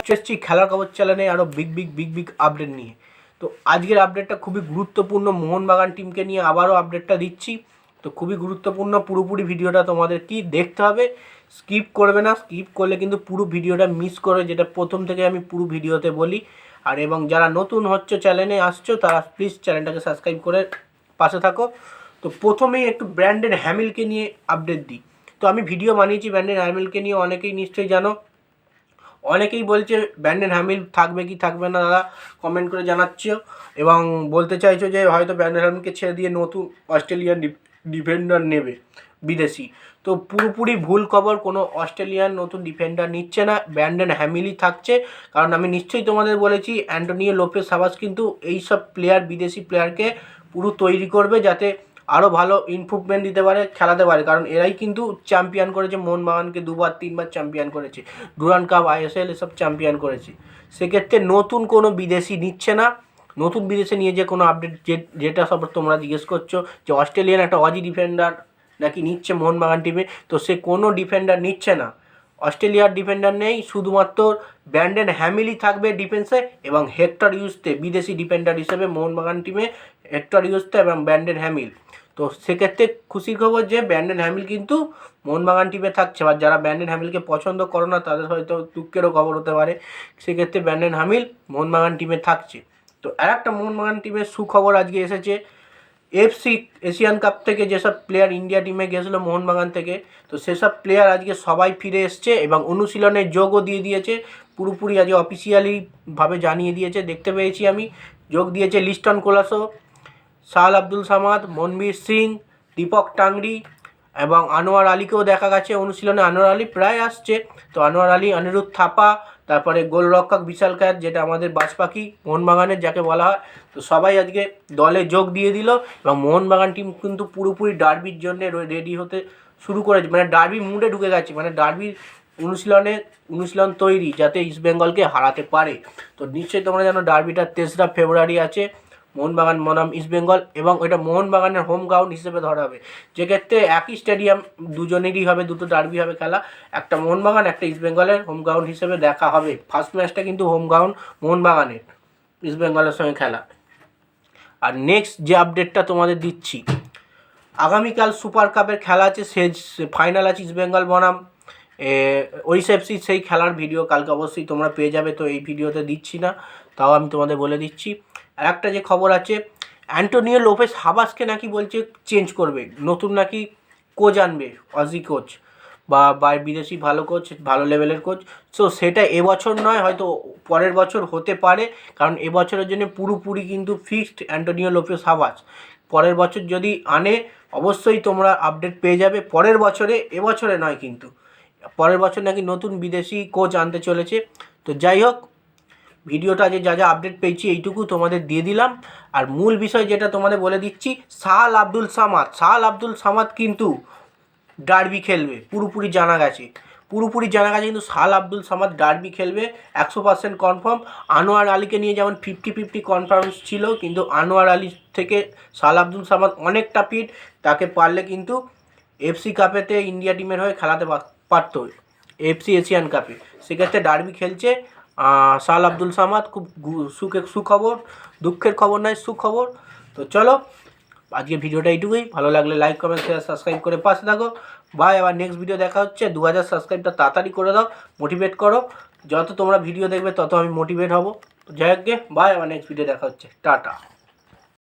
এসেছি খেলার খবর চ্যানেলে আরও big big big big update নিয়ে। তো আজকের আপডেটটা খুবই গুরুত্বপূর্ণ, মোহনবাগান টিমকে নিয়ে আবারও আপডেটটা দিচ্ছি। তো খুবই গুরুত্বপূর্ণ, পুরোপুরি ভিডিওটা তোমাদের কি দেখতে হবে স্কিপ করবে না। স্কিপ করলে কিন্তু পুরো ভিডিওটা মিস করে, যেটা প্রথম থেকে আমি পুরো ভিডিওতে বলি। আর এবং যারা নতুন হচ্ছে চ্যানেলে আসছো, তারা প্লিজ চ্যানেলটাকে সাবস্ক্রাইব করে পাশে থাকো। তো প্রথমেই একটু ব্র্যান্ডেন হ্যামিলকে নিয়ে আপডেট দিই। তো আমি ভিডিও বানিয়েছি ব্র্যান্ডেন হ্যামিলকে নিয়ে, অনেকেই নিশ্চয়ই জানো। অনেকেই বলছে ব্যান্ডেন হ্যামিল থাকবে কি থাকবে না দাদা? কমেন্ট করে জানাচ্ছ। এবং বলতে চাইছো যে, হয়তো ব্যান্ডেন হ্যামিলকে ছেড়ে দিয়ে নতুন অস্ট্রেলিয়ান ডিফেন্ডার নেবে, বিদেশি। তো পুরোপুরি ভুল খবর, কোনো অস্ট্রেলিয়ান নতুন ডিফেন্ডার নিচ্ছে না ব্যান্ডেন হ্যামিলই থাকছে। কারণ আমি নিশ্চয়ই তোমাদের বলেছি, অ্যান্টোনিও লোপেস সাবাস কিন্তু এই সব প্লেয়ার বিদেশি প্লেয়ারকে পুরো তৈরি করবে যাতে আরও ভালো ইমপ্রুভমেন্ট দিতে পারে, খেলাতে পারে। কারণ এরাই কিন্তু চ্যাম্পিয়ন করেছে মোহনবাগানকে দুবার, তিনবার চ্যাম্পিয়ন করেছে। ডুরান কাপ আইএসএল এসব চ্যাম্পিয়ন করেছে। সেক্ষেত্রে নতুন কোনো বিদেশি নিচ্ছে না। নতুন বিদেশে নিয়ে যে কোনো আপডেট যেটা সব তোমরা জিজ্ঞেস করছ, যে অস্ট্রেলিয়ান একটা অজি ডিফেন্ডার নাকি নিচ্ছে মোহনবাগান টিমে তো সে কোনো ডিফেন্ডার নিচ্ছে না। অস্ট্রেলিয়ার ডিফেন্ডার নেই, শুধুমাত্র ব্যান্ডেন হ্যামিলি থাকবে ডিফেন্সে এবং হেক্টর ইউজতে বিদেশি ডিফেন্ডার হিসেবে মোহনবাগান টিমে হেক্টর ইউজতে এবং ব্যান্ডেন হ্যামিল তো সেক্ষেত্রে খুশির খবর যে ব্যান্ডেন হ্যামিল কিন্তু মোহনবাগান টিমে থাকছে। বা যারা ব্যান্ডেন হ্যামিলকে পছন্দ করো না, তাদের হয়তো দুঃখেরও খবর হতে পারে। সেক্ষেত্রে ব্যান্ডেন হ্যামিল মোহনবাগান টিমে থাকছে। তো আর একটা মোহনবাগান টিমের সুখবর আজকে এসেছে। এফসি এশিয়ান কাপ থেকে যেসব প্লেয়ার ইন্ডিয়া টিমে গেছিল মোহনবাগান থেকে, তো সেসব প্লেয়ার আজকে সবাই ফিরে এসছে এবং অনুশীলনের যোগও দিয়ে দিয়েছে। পুরোপুরি আজকে অফিসিয়ালিভাবে জানিয়ে দিয়েছে। দেখতে পেয়েছি আমি। যোগ দিয়েছে লিস্টন কোলাসো। সাহাল আব্দুল সামাদ, মনবীর সিং, দীপক টাংরি এবং আনোয়ার আলীকেও দেখা গেছে অনুশীলনে। আনোয়ার আলী প্রায় আসছে। তো আনোয়ার আলী, অনিরুদ্ধ থাপা, তারপরে গোলরক্ষক বিশাল কায়াত যেটা আমাদের বাজপাখি মোহনবাগানের যাকে বলা হয়। তো সবাই আজকে দলে যোগ দিয়ে দিল এবং মোহনবাগান টিম কিন্তু পুরোপুরি ডার্বির জন্য রেডি হতে শুরু করেছে। মানে ডার্বি মুডে ঢুকে গেছে। মানে ডার্বির অনুশীলনে অনুশীলন তৈরি যাতে ইস্টবেঙ্গলকে হারাতে পারে। তো নিশ্চয়ই তোমরা জানো ডার্বিটা তেসরা ফেব্রুয়ারি আছে। মোহনবাগান বনাম ইস্টবেঙ্গল এবং এটা মোহনবাগানের হোম গ্রাউন্ড হিসেবে ধরা হবে। যেক্ষেত্রে একই স্টেডিয়াম দুজনেরই হবে, দুটো ডার্বি হবে খেলা। একটা মোহনবাগান, একটা ইস্টবেঙ্গলের হোম গ্রাউন্ড হিসেবে দেখা হবে। ফার্স্ট ম্যাচটা কিন্তু হোম গ্রাউন্ড মোহনবাগানের ইস্টবেঙ্গলের সঙ্গে খেলা। আর নেক্সট যে আপডেটটা তোমাদের দিচ্ছি, আগামীকাল সুপার কাপের খেলা আছে, সে ফাইনাল আছে ইস্টবেঙ্গল বনাম। ওড়িশা এফসি সেই খেলার ভিডিও কালকে অবশ্যই তোমরা পেয়ে যাবে, তো এই ভিডিওতে দিচ্ছি না, তাও আমি তোমাদের বলে দিচ্ছি। আর একটা যে খবর আছে, অ্যান্টোনিও লোপেস হাবাসকে নাকি বলছে চেঞ্জ করবে। নতুন নাকি কোচ আনবে অজি কোচ বা বা বিদেশি ভালো কোচ ভালো লেভেলের কোচ সো সেটা এবছর নয়, হয়তো পরের বছর হতে পারে, কারণ এবছরের জন্য পুরোপুরি কিন্তু ফিক্সড অ্যান্টোনিও লোপেস হাবাস। পরের বছর যদি আনে, অবশ্যই তোমরা আপডেট পেয়ে যাবে। পরের বছরে, এবছরে নয় কিন্তু। পরের বছর নাকি নতুন বিদেশি কোচ আনতে চলেছে। তো যাই হোক ভিডিওটা যে যা যা আপডেট পেয়েছি এইটুকু তোমাদের দিয়ে দিলাম। আর মূল বিষয় যেটা তোমাদের বলে দিচ্ছি সাহাল আব্দুল সামাদ। সাহাল আব্দুল সামাদ কিন্তু ডার্বি খেলবে, পুরোপুরি জানা গেছে। পুরোপুরি জানা গেছে কিন্তু সাল আব্দুল সামাদ ডার্বি খেলবে, একশো পার্সেন্ট কনফার্ম আনোয়ার আলীকে নিয়ে যেমন ফিফটি ফিফটি কনফারেন্স ছিল, কিন্তু আনোয়ার আলী থেকে সাল আব্দুল সামাদ অনেকটা ফিট তাকে পারলে কিন্তু এফসি কাপেতে ইন্ডিয়া টিমের হয়ে খেলাতে পারত। এফসি এশিয়ান কাপে সেক্ষেত্রে ডার্বি খেলছে। সাল আব্দুল সামাদ খুব সুখে, সুখবর, দুঃখের খবর নয়, সুখবর। তো চলো আজকে ভিডিওটা এইটুকুই। ভালো লাগলে লাইক কমেন্ট শেয়ার সাবস্ক্রাইব করে পাশে থাকো। ভাই, আবার নেক্সট ভিডিও দেখা হচ্ছে। দু হাজার সাবস্ক্রাইবটা তাড়াতাড়ি করে দাও। মোটিভেট করো। যত তোমরা ভিডিও দেখবে, তত আমি মোটিভেট হব। গে। বাই আবার নেক্সট ভিডিও দেখা হচ্ছে। টাটা।